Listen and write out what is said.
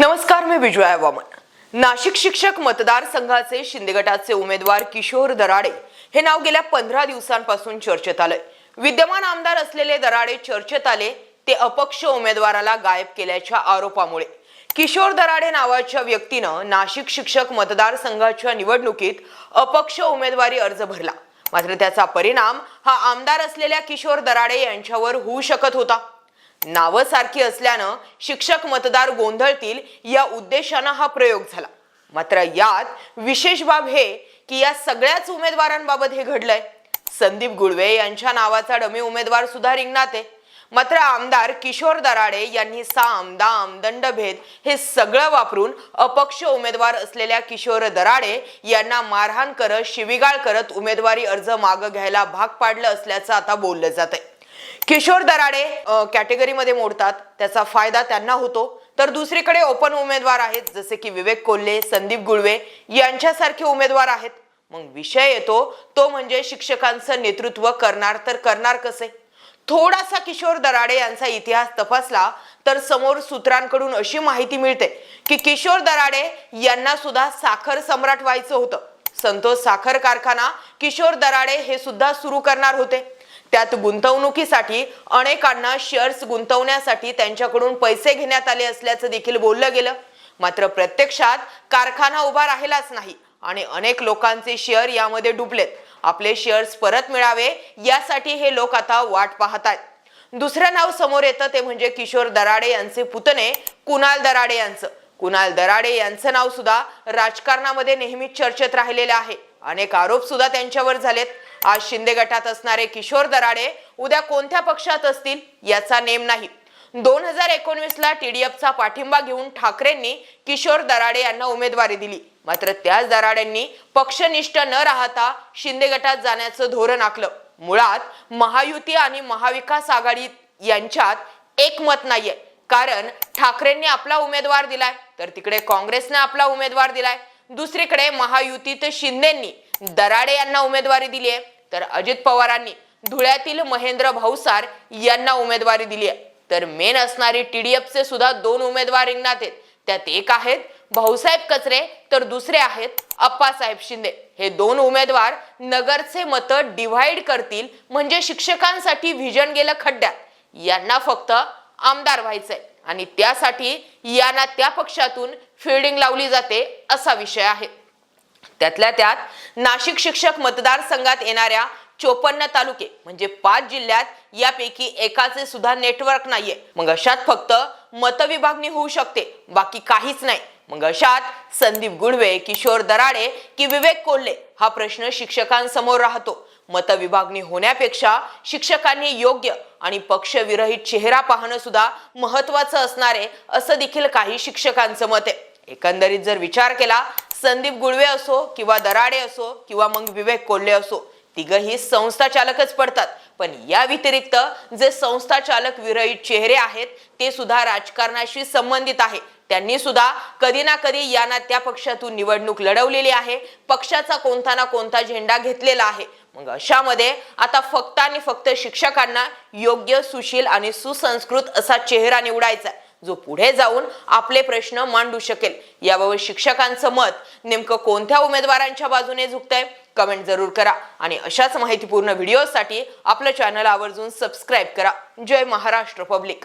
नमस्कार मी विजया वामन नाशिक शिक्षक मतदारसंघाचे शिंदे गटाचे उमेदवार किशोर दराडे हे नाव गेल्या पंधरा दिवसांपासून चर्चेत आलंय. विद्यमान आमदार असलेले दराडे चर्चेत आले ते अपक्ष उमेदवाराला गायब केल्याच्या आरोपामुळे. किशोर दराडे नावाच्या व्यक्तीनं नाशिक शिक्षक मतदारसंघाच्या निवडणुकीत अपक्ष उमेदवारी अर्ज भरला. मात्र त्याचा परिणाम हा आमदार असलेल्या किशोर दराडे यांच्यावर होऊ शकत होता. नावं सारखी असल्यानं शिक्षक मतदार गोंधळतील या उद्देशानं हा प्रयोग झाला. मात्र यात विशेष बाब हे की या सगळ्याच उमेदवारांबाबत हे घडलंय. संदीप गुळवे यांच्या नावाचा डमी उमेदवार सुद्धा रिंगणात आहे. मात्र आमदार किशोर दराडे यांनी साम दाम दंडभेद हे सगळं वापरून अपक्ष उमेदवार असलेल्या किशोर दराडे यांना मारहाण करत शिविगाळ करत उमेदवारी अर्ज मागं घ्यायला भाग पाडलं असल्याचं आता बोललं जात आहे किशोर दराडे कॅटेगरीमध्ये मोडतात. त्याचा फायदा त्यांना होतो. तर दुसरीकडे ओपन उमेदवार आहेत जसे की विवेक कोल्हे संदीप गुळवे. यांच्यासारखे उमेदवार आहेत. मग विषय येतो तो म्हणजे शिक्षकांचं नेतृत्व करणार तर करणार कसे? थोडासा किशोर दराडे यांचा इतिहास तपासला तर समोर सूत्रांकडून अशी माहिती मिळते की किशोर दराडे यांना सुद्धा साखर सम्राट व्हायचं होतं. संतोष साखर कारखाना किशोर दराडे हे सुद्धा सुरू करणार होते. त्यात गुंतवणुकीसाठी अनेकांना शेअर्स गुंतवण्यासाठी त्यांच्याकडून पैसे घेण्यात आले असल्याचं देखील बोललं गेलं. मात्र प्रत्यक्षात कारखाना उभा राहिलाच नाही आणि अनेक लोकांचे शेअर यामध्ये डुबलेत. आपले शेअर्स परत मिळावे यासाठी हे लोक आता वाट पाहत आहेत दुसरं नाव समोर येतं ते म्हणजे किशोर दराडे यांचे पुतणे कुणाल दराडे यांचं. कुणाल दराडे यांचं नाव सुद्धा राजकारणामध्ये नेहमीच चर्चेत राहिलेलं आहे. अनेक आरोप सुद्धा त्यांच्यावर झालेत. आज शिंदे गटात असणारे किशोर दराडे उद्या कोणत्या पक्षात असतील याचा नेम नाही. दोन हजार एकोणवीसला टीडीएफचा पाठिंबा घेऊन ठाकरेंनी किशोर दराडे यांना उमेदवारी दिली. मात्र त्याच दराडेंनी पक्षनिष्ठ न राहता शिंदे गटात जाण्याचं धोरण आखलं. मुळात महायुती आणि महाविकास आघाडी यांच्यात एकमत नाहीये. कारण ठाकरेंनी आपला उमेदवार दिलाय तर तिकडे काँग्रेसने आपला उमेदवार दिलाय. दुसरीकडे महायुतीत शिंदेंनी दराडे यांना उमेदवारी दिली आहे तर अजित पवारांनी धुळ्यातील महेंद्र भाऊसार यांना उमेदवारी दिली आहे. तर मेन असणारे टीडीएफचे सुद्धा दोन उमेदवार रिंगणात आहेत. त्यात एक आहेत भाऊसाहेब कचरे तर दुसरे आहेत अप्पासाहेब शिंदे. हे दोन उमेदवार नगरचे मतं डिव्हाइड करतील म्हणजे शिक्षकांसाठी व्हिजन गेलं खड्ड्यात. यांना फक्त आमदार व्हायचंय. आणि त्यासाठी यांना त्या पक्षातून फिल्डिंग लावली जाते असा विषय आहे. त्यातल्या त्यात नाशिक शिक्षक मतदारसंघात येणाऱ्या चोपन्न तालुके म्हणजे पाच जिल्ह्यात यापैकी एकाचे सुद्धा नेटवर्क नाहीये. मग अशात फक्त मतविभागणी होऊ शकते बाकी काहीच नाही. मग अशात संदीप गुडवे किशोर दराडे की विवेक कोल्हे हा प्रश्न शिक्षकांसमोर राहतो. मतविभागणी होण्यापेक्षा शिक्षकांनी योग्य आणि पक्षविरहित चेहरा पाहणं सुद्धा महत्वाचं असणारे असं देखील काही शिक्षकांचं मत आहे. एकंदरीत जर विचार केला संदीप गुळवे असो किंवा दराडे असो किंवा मग विवेक कोल्हे असो तिघही संस्था चालकच पडतात. पण या व्यतिरिक्त जे संस्था चालक विरहित चेहरे आहेत ते सुद्धा राजकारणाशी संबंधित आहे. त्यांनी सुद्धा कधी ना कधी यांना त्या पक्षातून निवडणूक लढवलेली आहे. पक्षाचा कोणता ना कोणता झेंडा घेतलेला आहे. मग अशामध्ये आता फक्त आणि फक्त शिक्षकांना योग्य सुशील आणि सुसंस्कृत असा चेहरा निवडायचा आहे, जो पुढे जाऊन आपले प्रश्न मांडू शकेल. याबाबत शिक्षकांचं मत नेमकं कोणत्या उमेदवारांच्या बाजूने झुकतंय? कमेंट जरूर करा. आणि अशाच माहितीपूर्ण व्हिडिओसाठी आपलं चॅनल आवर्जून सबस्क्राईब करा. जय महाराष्ट्र पब्लिक.